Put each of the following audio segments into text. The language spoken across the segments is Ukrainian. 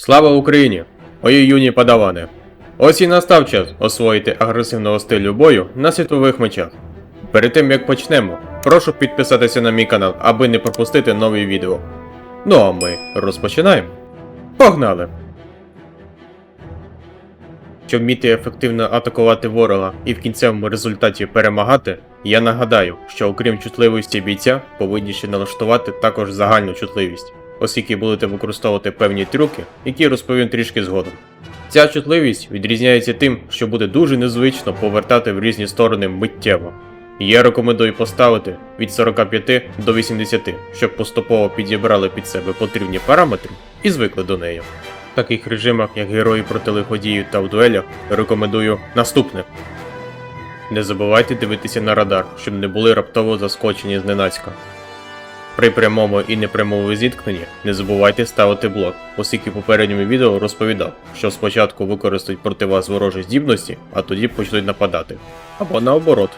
Слава Україні! Мої юні падавани! Ось і настав час освоїти агресивного стилю бою на світових мечах. Перед тим як почнемо, прошу підписатися на мій канал, аби не пропустити нові відео. Ну а ми розпочинаємо. Погнали! Щоб вміти ефективно атакувати ворога і в кінцевому результаті перемагати, я нагадаю, що окрім чутливості бійця, повинні ще налаштувати також загальну чутливість, оскільки будете використовувати певні трюки, які розповім трішки згодом. Ця чутливість відрізняється тим, що буде дуже незвично повертати в різні сторони миттєво. Я рекомендую поставити від 45 до 80, щоб поступово підібрали під себе потрібні параметри і звикли до неї. В таких режимах, як герої проти лиходіїв та в дуелях, рекомендую наступне. Не забувайте дивитися на радар, щоб не були раптово заскочені зненацька. При прямому і непрямому зіткненні не забувайте ставити блок, оскільки в попередньому відео розповідав, що спочатку використають проти вас ворожі здібності, а тоді почнуть нападати. Або наоборот.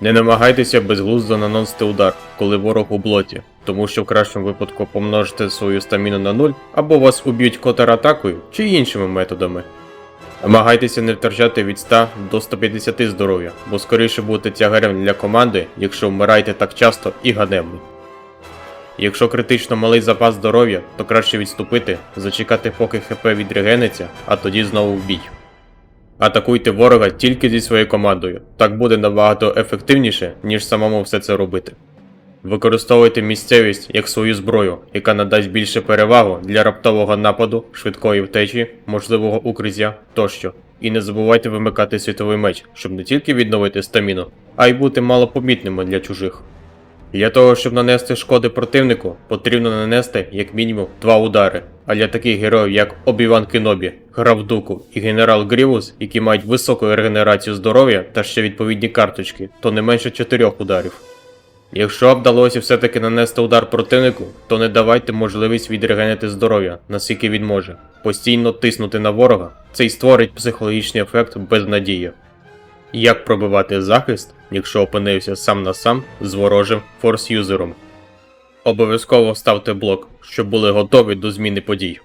Не намагайтеся безглуздо наносити удар, коли ворог у блоті, тому що в кращому випадку помножите свою стаміну на нуль, або вас уб'ють контратакою чи іншими методами. Намагайтеся не втрачати від 100 до 150 здоров'я, бо скоріше будете тягарем для команди, якщо вмираєте так часто і ганебно. Якщо критично малий запас здоров'я, то краще відступити, зачекати поки ХП відрегенеться, а тоді знову в бій. Атакуйте ворога тільки зі своєю командою, так буде набагато ефективніше, ніж самому все це робити. Використовуйте місцевість як свою зброю, яка надасть більше перевагу для раптового нападу, швидкої втечі, можливого укриття тощо. І не забувайте вимикати світовий меч, щоб не тільки відновити стаміну, а й бути малопомітними для чужих. Для того, щоб нанести шкоди противнику, потрібно нанести як мінімум два удари. А для таких героїв, як Обіван Кенобі, Граф Дуку і генерал Грівус, які мають високу регенерацію здоров'я та ще відповідні карточки, то не менше чотирьох ударів. Якщо вдалося все-таки нанести удар противнику, то не давайте можливість відрегенити здоров'я, наскільки він може. Постійно тиснути на ворога, це й створить психологічний ефект без надії. Як пробивати захист, якщо опинився сам на сам з ворожим форс-юзером? Обов'язково ставте блок, щоб були готові до зміни подій.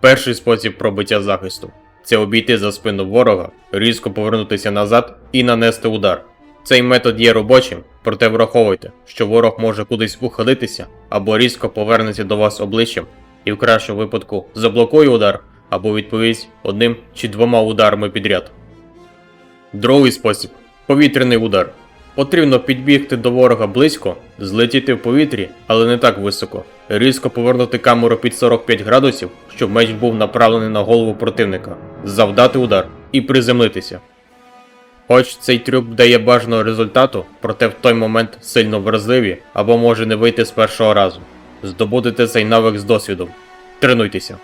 Перший спосіб пробиття захисту це обійти за спину ворога, різко повернутися назад і нанести удар. Цей метод є робочим, проте враховуйте, що ворог може кудись ухилитися або різко повернеться до вас обличчям і в кращому випадку заблокує удар або відповість одним чи двома ударами підряд. Другий спосіб повітряний удар. Потрібно підбігти до ворога близько, злетіти в повітрі, але не так високо, різко повернути камеру під 45 градусів, щоб меч був направлений на голову противника, завдати удар і приземлитися. Хоч цей трюк дає бажаного результату, проте в той момент сильно вразливі або може не вийти з першого разу. Здобудете цей навик з досвідом. Тренуйтеся.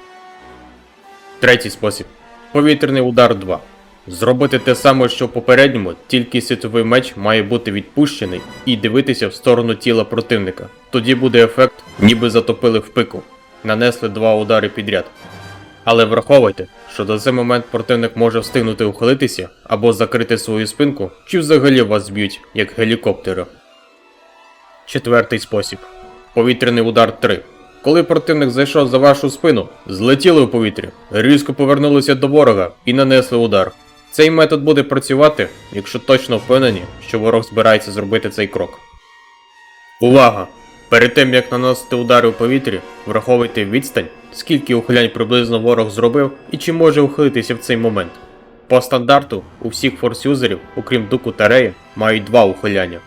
Третій спосіб. Повітряний удар 2. Зробити те саме, що в попередньому, тільки світовий меч має бути відпущений і дивитися в сторону тіла противника. Тоді буде ефект, ніби затопили в пику. Нанесли два удари підряд. Але враховуйте, що до цей момент противник може встигнути ухилитися або закрити свою спинку, чи взагалі вас зб'ють, як гелікоптери. Четвертий спосіб. Повітряний удар 3. Коли противник зайшов за вашу спину, злетіли у повітря, різко повернулися до ворога і нанесли удар. Цей метод буде працювати, якщо точно впевнені, що ворог збирається зробити цей крок. Увага! Перед тим як наносити удари у повітрі, враховуйте відстань, скільки ухилянь приблизно ворог зробив і чи може ухилитися в цей момент. По стандарту у всіх форс-юзерів, окрім Дуку та Реї, мають два ухиляння.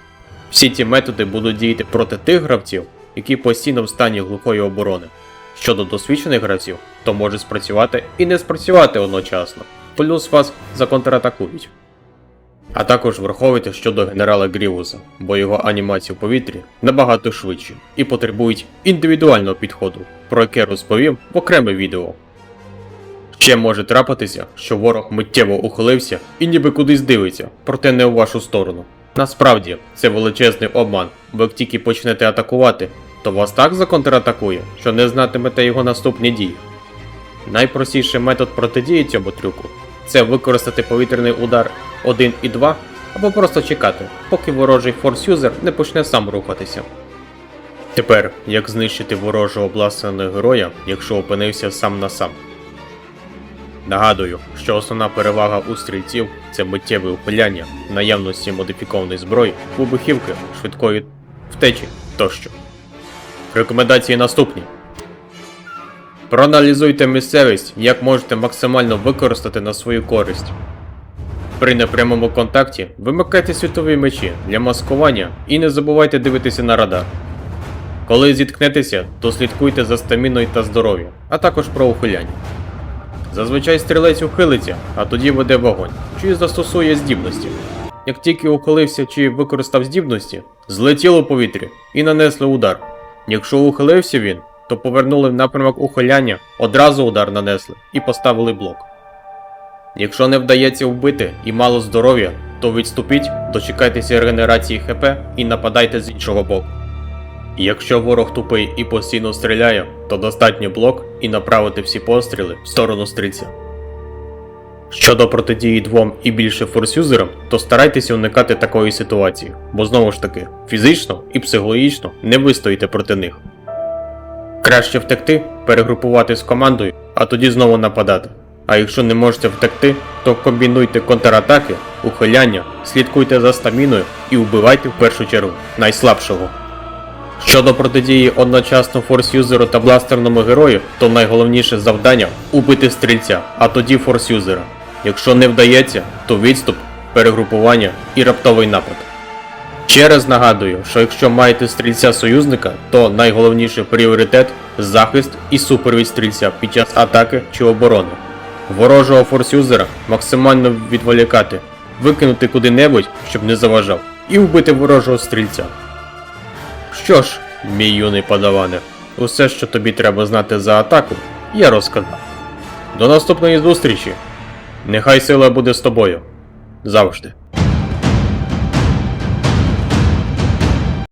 Всі ці методи будуть діяти проти тих гравців, які постійно в стані глухої оборони. Щодо досвідчених гравців, то може спрацювати і не спрацювати одночасно, плюс вас законтратакують. А також враховуйте щодо генерала Грівуса, бо його анімації в повітрі набагато швидші і потребують індивідуального підходу, про яке розповім в окреме відео. Ще може трапитися, що ворог миттєво ухилився і ніби кудись дивиться, проте не у вашу сторону. Насправді, це величезний обман, бо як тільки почнете атакувати, то вас так законтратакує, що не знатимете його наступні дії. Найпростіший метод протидії цьому трюку це використати повітряний удар 1 і 2, або просто чекати, поки ворожий форс-юзер не почне сам рухатися. Тепер, як знищити ворожого обласного героя, якщо опинився сам на сам. Нагадую, що основна перевага у стрільців це миттєве ухиляння, наявності модифікованої зброї, вибухівки, швидкої втечі тощо. Рекомендації наступні. Проаналізуйте місцевість, як можете максимально використати на свою користь. При непрямому контакті вимикайте світові мечі для маскування і не забувайте дивитися на радар. Коли зіткнетеся, то слідкуйте за стаміною та здоров'ям, а також про ухиляння. Зазвичай стрілець ухилиться, а тоді веде вогонь, чи застосує здібності. Як тільки ухилився чи використав здібності, злетіло повітря і нанесли удар. Якщо ухилився він, то повернули в напрямок ухиляння, одразу удар нанесли і поставили блок. Якщо не вдається вбити і мало здоров'я, то відступіть, дочекайтеся регенерації ХП і нападайте з іншого боку. Якщо ворог тупий і постійно стріляє, то достатньо блок і направити всі постріли в сторону стрільця. Щодо протидії двом і більше форсюзерам, то старайтеся уникати такої ситуації, бо знову ж таки, фізично і психологічно не вистоїте проти них. Краще втекти, перегрупувати з командою, а тоді знову нападати. А якщо не можете втекти, то комбінуйте контратаки, ухиляння, слідкуйте за стаміною і вбивайте в першу чергу найслабшого. Щодо протидії одночасно форсюзеру та бластерному герою, то найголовніше завдання убити стрільця, а тоді форсюзера. Якщо не вдається, то відступ, перегрупування і раптовий напад. Ще раз нагадую, що якщо маєте стрільця союзника, то найголовніший пріоритет захист і супровід стрільця під час атаки чи оборони. Ворожого форсюзера максимально відволікати, викинути куди-небудь, щоб не заважав, і вбити ворожого стрільця. Що ж, мій юний подаване, усе, що тобі треба знати за атаку, я розказав. До наступної зустрічі. Нехай сила буде з тобою. Завжди.